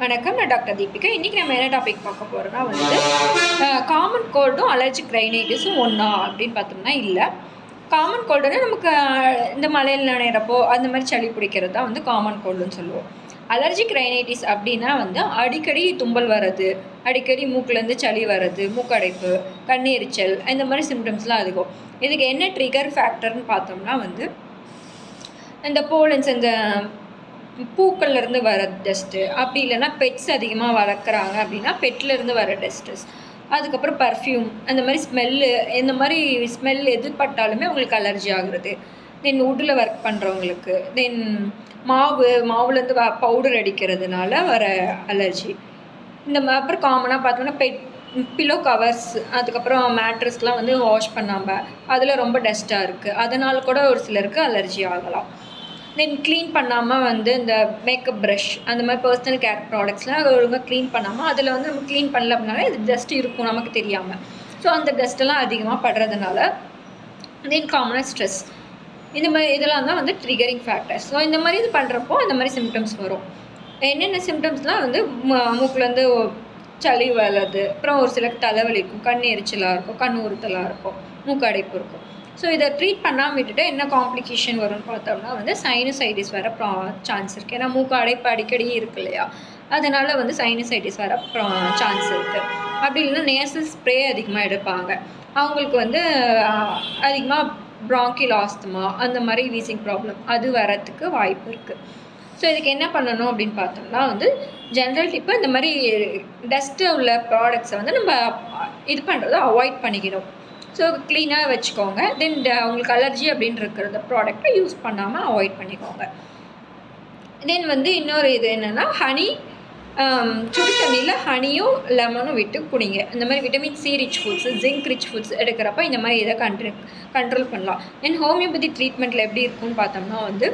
வணக்கம் நான் டாக்டர் தீபிகா. இன்றைக்கி நம்ம என்ன டாபிக் பார்க்க போகிறோம்னா வந்து காமன் கோல்டும் அலர்ஜிக் கிரைனைட்டிஸும் ஒன்றா அப்படின்னு பார்த்தோம்னா இல்லை. காமன் கோல்டுனா நமக்கு இந்த மலையில் நனைகிறப்போ அந்த மாதிரி சளி பிடிக்கிறது தான் வந்து காமன் கோல்டுன்னு சொல்லுவோம். அலர்ஜிக் ரைனைட்டிஸ் அப்படின்னா வந்து அடிக்கடி தும்பல் வர்றது அடிக்கடி மூக்குலேருந்து சளி வர்றது மூக்கடைப்பு கண்ணீரிச்சல் இந்த மாதிரி சிம்டம்ஸ்லாம் அதிகம். இதுக்கு என்ன ட்ரிகர் ஃபேக்டர்னு பார்த்தோம்னா வந்து இந்த போலன்ஸ் இந்த பூக்கள்ல இருந்து வர டஸ்ட்டு அப்படி இல்லைன்னா பெட்ஸ் அதிகமாக வளர்க்குறாங்க அப்படின்னா பெட்லேருந்து வர டஸ்ட்டஸ் அதுக்கப்புறம் பர்ஃப்யூம் அந்த மாதிரி ஸ்மெல்லு இந்த மாதிரி ஸ்மெல் எது பட்டாலுமே உங்களுக்கு அலர்ஜி ஆகுறது. தென் உட்டில் ஒர்க் பண்ணுறவங்களுக்கு தென் மாவு மாவுலேருந்து வ பவுடர் அடிக்கிறதுனால வர அலர்ஜி இந்த மா- அப்புறம் காமனாக பார்த்தோம்னா பெட் பிலோ கவர்ஸ் அதுக்கப்புறம் மேட்ரஸ்லாம் வந்து வாஷ் பண்ணாமல் அதில் ரொம்ப டஸ்ட்டாக இருக்குது அதனால் கூட ஒரு சிலருக்கு அலர்ஜி ஆகலாம். தென் க்ளீன் பண்ணாமல் வந்து இந்த மேக்கப் ப்ரஷ் அந்த மாதிரி பர்சனல் கேர் ப்ராடக்ட்ஸ்லாம் ஒழுங்காக க்ளீன் பண்ணாமல் அதில் வந்து நம்ம க்ளீன் பண்ணல அப்படின்னாலே இது டஸ்ட் இருக்கும் நமக்கு தெரியாமல் ஸோ அந்த டஸ்ட்டெல்லாம் அதிகமாக படுறதுனால தென் காமனாக ஸ்ட்ரெஸ் இந்த மாதிரி இதெல்லாம் தான் வந்து ட்ரிகரிங் ஃபேக்டர்ஸ் ஸோ இந்த மாதிரி இது பண்ணுறப்போ அந்த மாதிரி சிம்டம்ஸ் வரும். என்னென்ன சிம்டம்ஸ்லாம் வந்து மூக்குலேருந்து சளி வளருது. அப்புறம் ஒரு சிலருக்கு தலைவலிக்கும் கண் எரிச்சலாக இருக்கும் கண் உறுத்தலாக இருக்கும் மூக்கு அடைப்பு இருக்கும். ஸோ இதை ட்ரீட் பண்ணாமல் விட்டுட்டு என்ன காம்ப்ளிகேஷன் வரும்னு பார்த்தோம்னா வந்து சைனசைட்டிஸ் வர சான்ஸ் இருக்குது ஏன்னா மூக்கு அடைப்பு அடிக்கடி இருக்கு இல்லையா? அதனால் வந்து சைனசைட்டிஸ் வர சான்ஸ் இருக்குது அப்படி இல்லைன்னா நேசல் ஸ்ப்ரே அதிகமாக எடுப்பாங்க. அவங்களுக்கு வந்து அதிகமாக bronchial ஆஸ்துமா அந்த மாதிரி வீசிங் ப்ராப்ளம் அது வரத்துக்கு வாய்ப்பு இருக்குது ஸோ இதுக்கு என்ன பண்ணணும் அப்படின்னு பார்த்தோம்னா வந்து ஜென்ரல் டிப்பு இந்த மாதிரி டஸ்ட்டு உள்ள ப்ராடக்ட்ஸை வந்து நம்ம இது பண்ணுறதை அவாய்ட் பண்ணிக்கணும். ஸோ க்ளீனாக வச்சுக்கோங்க. தென் உங்களுக்கு அலர்ஜி அப்படின்னு இருக்கிற ப்ராடக்ட்டை யூஸ் பண்ணாமல் அவாய்ட் பண்ணிக்கோங்க. தென் வந்து இன்னொரு இது என்னென்னா ஹனி um, சுடு தண்ணியில் ஹனியும் லெமனும் விட்டு குடிங்க. இந்த மாதிரி vitamin C rich foods zinc rich foods எடுக்கிறப்ப இந்த மாதிரி இதை கண்ட்ரி கண்ட்ரோல் பண்ணலாம். தென் ஹோமியோபதி ட்ரீட்மெண்ட்டில் எப்படி இருக்குன்னு பார்த்தோம்னா வந்து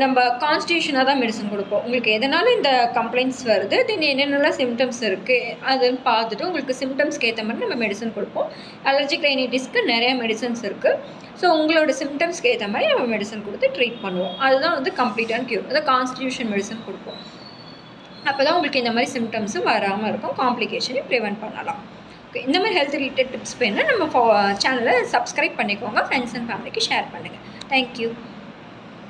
நம்ம கான்ஸ்டியூஷனாக தான் மெடிசன் கொடுப்போம். உங்களுக்கு எதனால இந்த கம்ப்ளைண்ட்ஸ் வருது? தென் என்னென்னலாம் சிம்டம்ஸ் இருக்குது அதுன்னு பார்த்துட்டு உங்களுக்கு சிம்டம்ஸ்க்கு ஏற்ற மாதிரி நம்ம மெடிசன் கொடுப்போம். அலர்ஜிக் க்ளைனிட்டிஸ்க்கு நிறையா மெடிசன்ஸ் இருக்குது ஸோ உங்களோட சிம்டம்ஸ்க்கு ஏற்ற மாதிரி நம்ம மெடிசன் கொடுத்து ட்ரீட் பண்ணுவோம். அதுதான் வந்து கம்ப்ளீட்டான க்யூர் அதாவது கான்ஸ்டியூஷன் மெடிசன் கொடுப்போம். அப்போ தான் உங்களுக்கு இந்த மாதிரி சிம்டம்ஸும் வராமல் இருக்கும். காம்ப்ளிகேஷனையும் ப்ரிவெண்ட் பண்ணலாம். ஓகே இந்த மாதிரி ஹெல்த் ரிலேட்டட் டிப்ஸ் வேணும்னா நம்ம சேனலை சப்ஸ்கிரைப் பண்ணிக்கோங்க. ஃப்ரெண்ட்ஸ் அண்ட் ஃபேமிலிக்கு ஷேர் பண்ணுங்கள் தேங்க்யூ